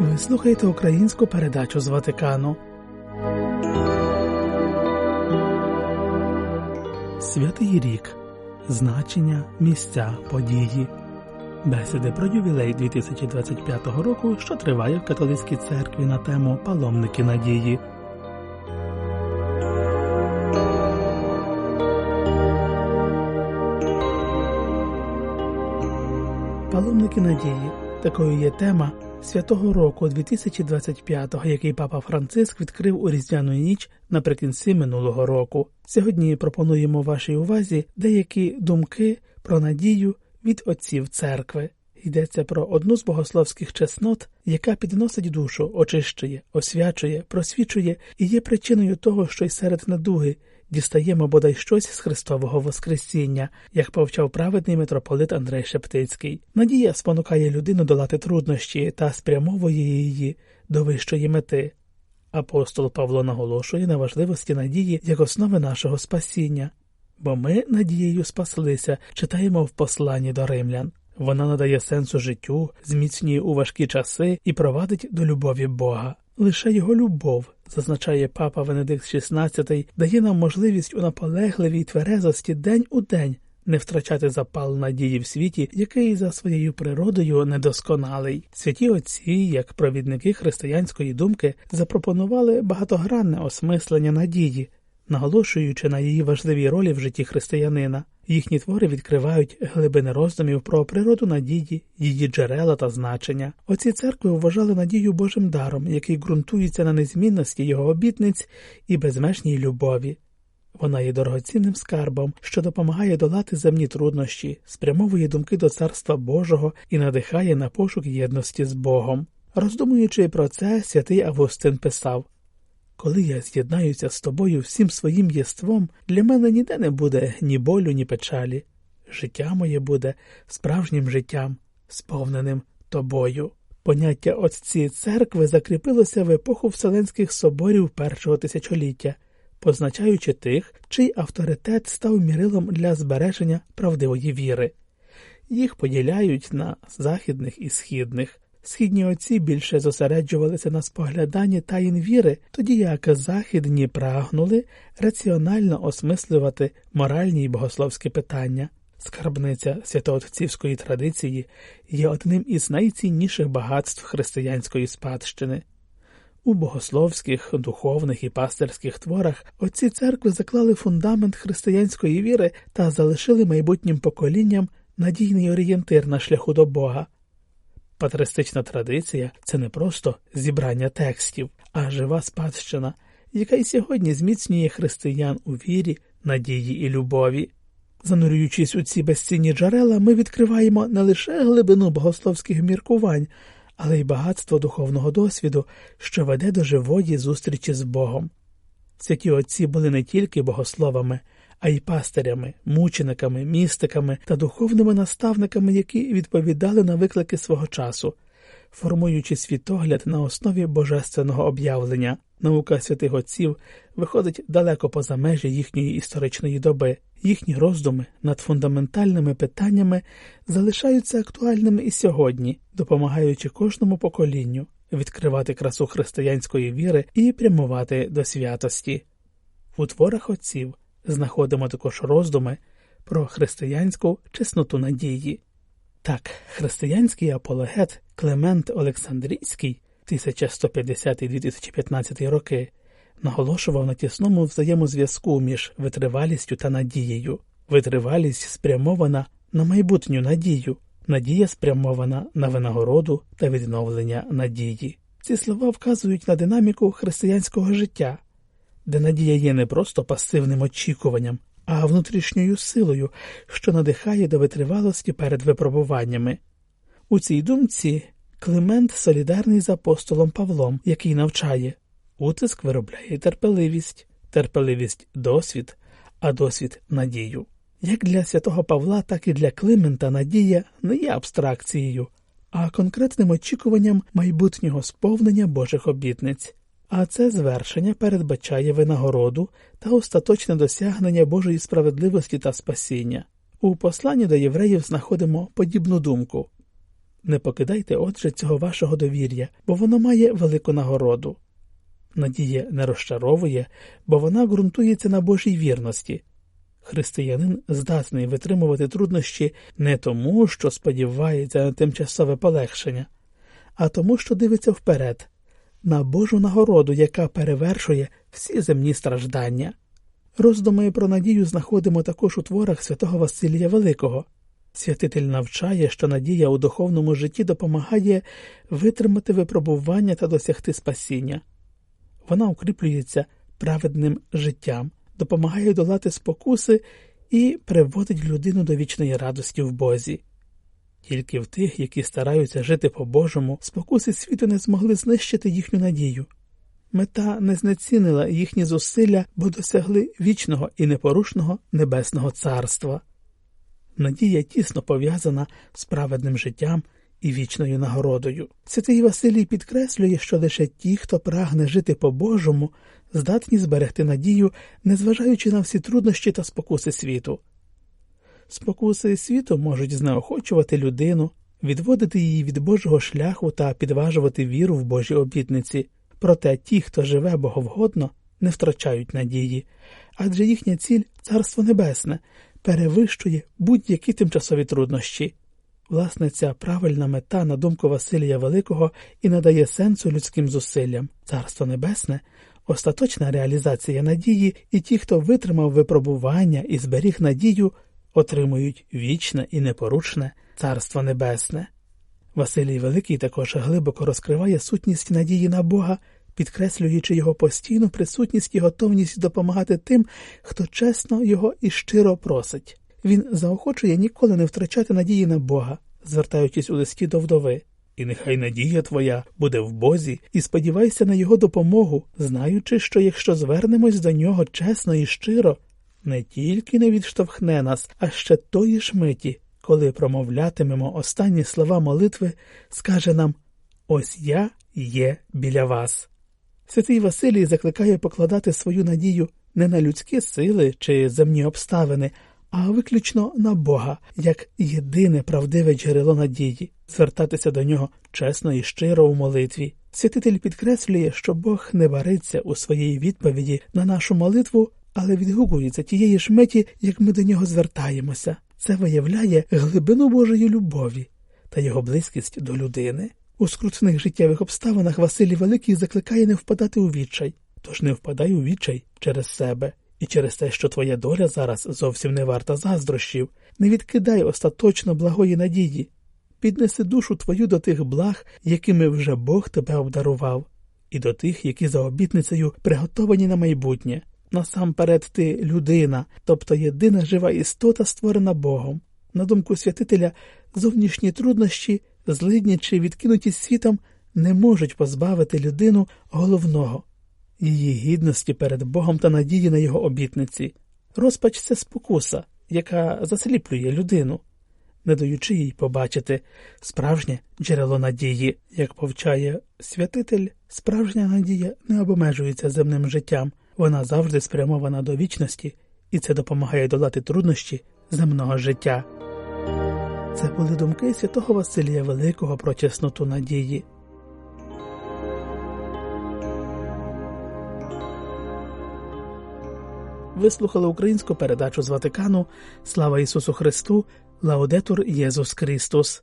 Ви слухаєте українську передачу з Ватикану. Святий рік. Значення, місця, події. Бесіди про ювілей 2025 року, що триває в католицькій церкві на тему Паломники надії. Паломники надії такою є тема святого року 2025-го, який папа Франциск відкрив у різдвяну ніч наприкінці минулого року. Сьогодні пропонуємо вашій увазі деякі думки про надію від отців церкви. Йдеться про одну з богословських чеснот, яка підносить душу, очищує, освячує, просвічує і є причиною того, що й серед недуги дістаємо бодай щось з Христового Воскресіння, як повчав праведний митрополит Андрей Шептицький. Надія спонукає людину долати труднощі та спрямовує її до вищої мети. Апостол Павло наголошує на важливості надії як основи нашого спасіння, бо ми надією спаслися, читаємо в посланні до римлян. Вона надає сенсу життю, зміцнює у важкі часи і провадить до любові Бога. Лише його любов, зазначає папа Венедикт XVI, дає нам можливість у наполегливій тверезості день у день не втрачати запал надії в світі, який за своєю природою недосконалий. Святі отці, як провідники християнської думки, запропонували багатогранне осмислення надії, наголошуючи на її важливій ролі в житті християнина. Їхні твори відкривають глибини роздумів про природу надії, її джерела та значення. Оці церкви вважали надію Божим даром, який ґрунтується на незмінності його обітниць і безмежній любові. Вона є дорогоцінним скарбом, що допомагає долати земні труднощі, спрямовує думки до Царства Божого і надихає на пошук єдності з Богом. Роздумуючи про це, святий Августин писав коли я з'єднаюся з тобою всім своїм єством, для мене ніде не буде ні болю, ні печалі. Життя моє буде справжнім життям, сповненим тобою. Поняття отці церкви закріпилося в епоху Вселенських соборів першого тисячоліття, позначаючи тих, чий авторитет став мірилом для збереження правдивої віри. Їх поділяють на західних і східних. Східні отці більше зосереджувалися на спогляданні таїн віри, тоді як західні прагнули раціонально осмислювати моральні й богословські питання. Скарбниця святоотцівської традиції є одним із найцінніших багатств християнської спадщини. У богословських, духовних і пастирських творах отці церкви заклали фундамент християнської віри та залишили майбутнім поколінням надійний орієнтир на шляху до Бога. Патристична традиція це не просто зібрання текстів, а жива спадщина, яка й сьогодні зміцнює християн у вірі, надії і любові. Занурюючись у ці безцінні джерела, ми відкриваємо не лише глибину богословських міркувань, але й багатство духовного досвіду, що веде до живої зустрічі з Богом. Святі отці були не тільки богословами, а й пастирями, мучениками, містиками та духовними наставниками, які відповідали на виклики свого часу, формуючи світогляд на основі божественного об'явлення. Наука святих отців виходить далеко поза межі їхньої історичної доби, їхні роздуми над фундаментальними питаннями залишаються актуальними і сьогодні, допомагаючи кожному поколінню відкривати красу християнської віри і прямувати до святості. У творах отців знаходимо також роздуми про християнську чесноту надії. Так, християнський апологет Клемент Олександрійський 1150-2015 роки наголошував на тісному взаємозв'язку між витривалістю та надією. Витривалість спрямована на майбутню надію, надія спрямована на винагороду та відновлення надії. Ці слова вказують на динаміку християнського життя, де надія є не просто пасивним очікуванням, а внутрішньою силою, що надихає до витривалості перед випробуваннями. У цій думці Климент солідарний з апостолом Павлом, який навчає утиск виробляє терпеливість, терпеливість досвід, а досвід надію. Як для святого Павла, так і для Климента надія не є абстракцією, а конкретним очікуванням майбутнього сповнення Божих обітниць а це звершення передбачає винагороду та остаточне досягнення Божої справедливості та спасіння. У посланні до євреїв знаходимо подібну думку Не покидайте, отже, цього вашого довір'я, бо воно має велику нагороду. Надія не розчаровує, бо вона ґрунтується на Божій вірності. Християнин здатний витримувати труднощі не тому, що сподівається на тимчасове полегшення, а тому, що дивиться вперед, на Божу нагороду, яка перевершує всі земні страждання. Роздуми про надію знаходимо також у творах святого Василія Великого. Святитель навчає, що надія у духовному житті допомагає витримати випробування та досягти спасіння. Вона укріплюється праведним життям, допомагає долати спокуси і приводить людину до вічної радості в Бозі. Тільки в тих, які стараються жити по Божому, спокуси світу не змогли знищити їхню надію. Мета не знецінила їхні зусилля, бо досягли вічного і непорушного небесного царства. Надія тісно пов'язана з праведним життям і вічною нагородою. Святий Василій підкреслює, що лише ті, хто прагне жити по Божому, здатні зберегти надію, незважаючи на всі труднощі та спокуси світу. Спокуси світу можуть знеохочувати людину, відводити її від Божого шляху та підважувати віру в Божі обітниці. Проте ті, хто живе боговгодно, не втрачають надії, адже їхня ціль Царство Небесне перевищує будь-які тимчасові труднощі. Власне, ця правильна мета, на думку Василія Великого, і надає сенсу людським зусиллям. Царство Небесне остаточна реалізація надії, і ті, хто витримав випробування і зберіг надію, отримують вічне і непорушне Царство Небесне. Василій Великий також глибоко розкриває сутність надії на Бога, підкреслюючи його постійну присутність і готовність допомагати тим, хто чесно його і щиро просить. Він заохочує ніколи не втрачати надії на Бога, звертаючись у листі до вдови. І нехай надія твоя буде в Бозі, і сподівайся на його допомогу, знаючи, що якщо звернемось до нього чесно і щиро, не тільки не відштовхне нас, а ще тої ж миті, коли промовлятимемо останні слова молитви, скаже нам Ось я є біля вас. Святий Василій закликає покладати свою надію не на людські сили чи земні обставини, а виключно на Бога, як єдине правдиве джерело надії, звертатися до нього чесно і щиро у молитві. Святитель підкреслює, що Бог не вариться у своїй відповіді на нашу молитву, але відгукується тієї ж миті, як ми до нього звертаємося. Це виявляє глибину Божої любові та його близькість до людини. У скрутних життєвих обставинах Василій Великий закликає не впадати у відчай, тож не впадай у відчай через себе і через те, що твоя доля зараз зовсім не варта заздрощів, не відкидай остаточно благої надії, піднеси душу твою до тих благ, якими вже Бог тебе обдарував, і до тих, які за обітницею приготовані на майбутнє. Насамперед ти людина, тобто єдина жива істота, створена Богом. На думку святителя, зовнішні труднощі, злидні чи відкинутість світом не можуть позбавити людину головного її гідності перед Богом та надії на його обітниці. Розпач це спокуса, яка засліплює людину, не даючи їй побачити справжнє джерело надії, як повчає святитель, справжня надія не обмежується земним життям, вона завжди спрямована до вічності, і це допомагає долати труднощі земного життя. Це були думки святого Василія Великого про чесноту надії. Ви слухали українську передачу з Ватикану Слава Ісусу Христу, Лаудетур Єсус Христос.